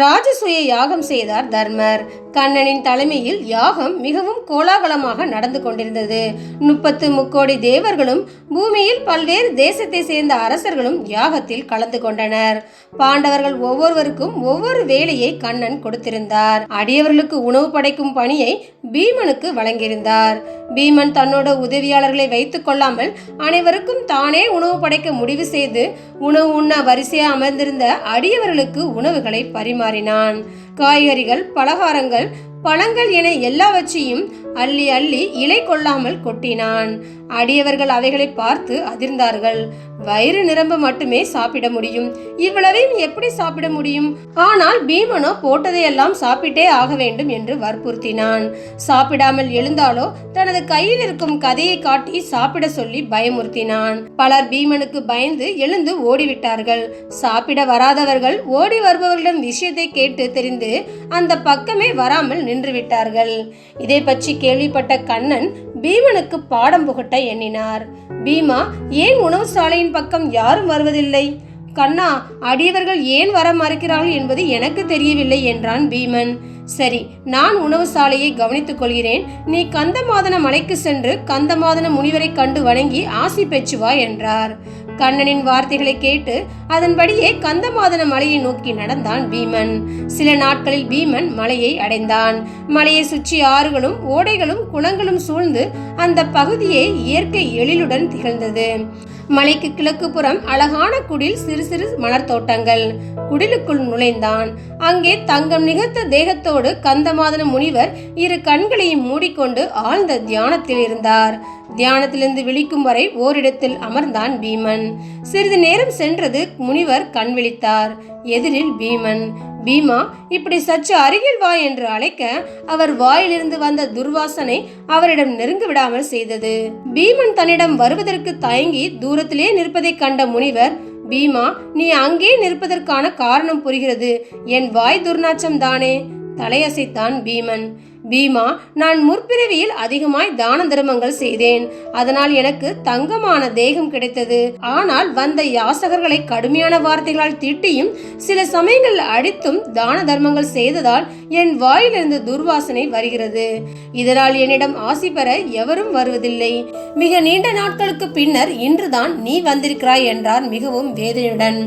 ராஜசூய யாகம் செய்தார் தர்மர். கண்ணனின் தலைமையில் யாகம் மிகவும் கோலாகலமாக நடந்து கொண்டிருந்தது. முப்பத்து முக்கோடி தேவர்களும் பூமியில் பல்வேறு தேசத்தை சேர்ந்த அரசர்களும் யாகத்தில் கலந்து கொண்டனர். பாண்டவர்கள் ஒவ்வொருவருக்கும் ஒவ்வொரு வேலையை கண்ணன் கொடுத்திருந்தார். அடியவர்களுக்கு உணவு படைக்கும் பணியை பீமனுக்கு வழங்கியிருந்தார். பீமன் தன்னோட உதவியாளர்களை வைத்துக் கொள்ளாமல் அனைவருக்கும் தானே உணவு படைக்க முடிவு செய்து உணவு உண்ண வரிசையா அமர்ந்திருந்த அடியவர்களுக்கு உணவுகளை பரிமாறினான் காய்கறிகள் பலகாரங்கள் பழங்கள் என எல்லாவற்றையும் அள்ளி அள்ளி இலை கொள்ளாமல் கொட்டினான். அடியவர்கள் அவைகளை பார்த்து அதிர்ந்தார்கள். வயிறு நிரம்ப மட்டுமே சாப்பிட முடியும். இவ்வளவையும் எப்படி சாப்பிட முடியும்? ஆனால் பீமனோ போட்டதையெல்லாம் சாப்பிட்டே ஆக வேண்டும் என்று வற்புறுத்தினான். சாப்பிடாமல் எழுந்தாலோ தனது கையில் இருக்கும் கதையை காட்டி சாப்பிட சொல்லி பயமுறுத்தினான். பலர் பீமனுக்கு பயந்து எழுந்து ஓடிவிட்டார்கள். சாப்பிட வராதவர்கள் ஓடி வருபவர்களிடம் விஷயத்தை கேட்டு தெரிந்து அந்த பக்கமே வராமல் நின்று விட்டார்கள் இதை பற்றி கேள்விப்பட்ட கண்ணன் பீமனுக்கு பாடம் புகட்ட எண்ணினார். பீமா ஏன் உணவு சாலையின் பக்கம் யாரும் வருவதில்லை? கண்ணா அடியவர்கள் ஏன் வர மறுக்கிறார்கள் என்பது எனக்கு தெரியவில்லை என்றான் பீமன். சரி நான் உணவு சாலையை கவனித்துக் கொள்கிறேன். நீ கந்தமாதன மலைக்கு சென்று கந்தமாதன முனிவரை கண்டு வணங்கி ஆசி பெற்று வா என்றார். கண்ணனின் வார்த்தைகளை கேட்டு அதன்படியே கந்தமாதன மலையை நோக்கி நடந்தான் பீமன். சில நாட்களில் பீமன் மலையை அடைந்தான். மலையை சுற்றி ஆறுகளும் ஓடைகளும் குளங்களும் சூழ்ந்து அந்த பகுதியே இயற்கை எழிலுடன் திகழ்ந்தது. மலைக்கு கிழக்கு புறம் அழகான குடில் சிறு சிறு மலர் தோட்டங்கள் குடிலுக்குள் நுழைந்தான். அங்கே தங்கம் நிகழ்த்த தேகத்தோடு கந்தமாதன முனிவர் இரு கண்களையும் மூடிக்கொண்டு ஆழ்ந்த தியானத்தில் இருந்தார். தியானத்திலிருந்து விழிக்கும் வரை ஓரிடத்தில் அமர்ந்தான் பீமன். சிறிது நேரம் சென்றது முனிவர் கண் விழித்தார். எதிரில் பீமன் பீமா இப்படி சற்று அருகில் வா என்று அழைக்க அவர் வாயிலிருந்து வந்த துர்வாசனை அவரிடம் நெருங்க விடாமல் செய்தது. பீமன் தன்னிடம் வருவதற்கு தயங்கி தூரத்திலே நிற்பதைக் கண்ட முனிவர் பீமா நீ அங்கே நிற்பதற்கான காரணம் புரிகிறது. என் வாய் துர்நாற்றம் தானே? தலையசைத்தான் பீமன். பீமா நான் முற்பிறவியில் அதிகமாய் தான தர்மங்கள் செய்தேன். அதனால் எனக்கு தங்கமான தேகம் கிடைத்தது. ஆனால் வந்த யாசகர்களை கடுமையான வார்த்தைகளால் திட்டியும் சில சமயங்கள் அடித்தும் தான தர்மங்கள் செய்ததால் என் வாயிலிருந்து துர்வாசனை வருகிறது. இதனால் என்னிடம் ஆசி பெற எவரும் வருவதில்லை. மிக நீண்ட நாட்களுக்கு பின்னர் இன்றுதான் நீ வந்திருக்கிறாய் என்றார் மிகவும் வேதனையுடன்.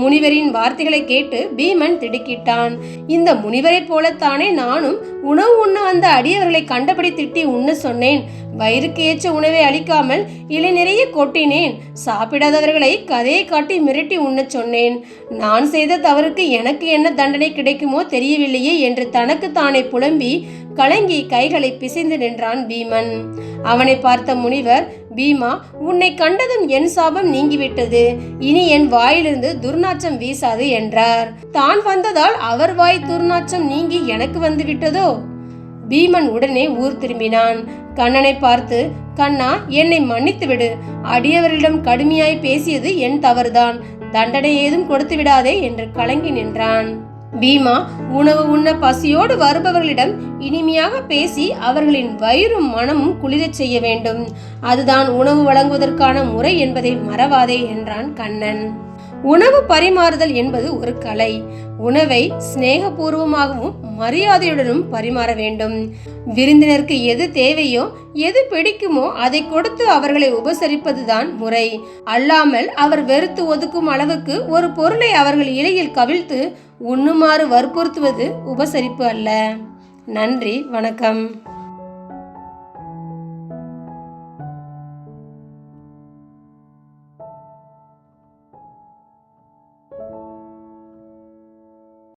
முனிவரின் வார்த்தைகளை கேட்டு பீமன் திடுக்கிட்டான். இந்த முனிவரைப் போலத்தானே நானும் உணவு உண்ண வந்த அடியவர்களை கண்டபடி திட்டி உண்ண சொன்னேன். வயிறுக்கு ஏற்ற உணவை அளிக்காமல் இலை நிறைய கொட்டினேன். சாப்பிடாதவர்களை கதையை காட்டி மிரட்டி உண்ண சொன்னேன். நான் செய்த தவறுக்கு எனக்கு என்ன தண்டனை கிடைக்குமோ தெரியவில்லையே என்று தனக்கு தானே புலம்பி கலங்கி கைகளை பிசைந்து நின்றான் பீமன். அவனை பார்த்த முனிவர் பீமா உன்னை கண்டதும் என் சாபம் நீங்கிவிட்டது. இனி என் வாயிலிருந்து துர்நாற்றம் வீசாது என்றார். தான் வந்ததால் அவர் வாய் துர்நாற்றம் நீங்கி எனக்கு வந்து விட்டதோ பீமன் உடனே ஊர் திரும்பினான். கண்ணனை பார்த்து கண்ணா என்னை மன்னித்து விடு. அடியவரிடம் கடுமையாய் பேசியது என் தவறுதான். தண்டனை ஏதும் கொடுத்து விடாதே என்று கலங்கி நின்றான். பீமா உணவு உண்ண பசியோடு வருபவர்களிடம் இனிமையாக பேசி அவர்களின் வயிறும் மனமும் குளிரச் செய்ய வேண்டும். அதுதான் உணவு வழங்குவதற்கான முறை என்பதை மறவாதே என்றான் கண்ணன். உணவு பரிமாறுதல் என்பது ஒரு கலை. உணவை சிநேகபூர்வமாகவும் மரியாதையுடனும் பரிமாற வேண்டும். விருந்தினருக்கு எது தேவையோ எது பிடிக்குமோ அதை கொடுத்து அவர்களை உபசரிப்பதுதான் முறை. அல்லாமல் அவர் வெறுத்து ஒதுக்கும் அளவுக்கு ஒரு பொருளை அவர்கள் இலையில் கவிழ்த்து உண்ணுமாறு வற்புறுத்துவது உபசரிப்பு அல்ல. நன்றி வணக்கம்.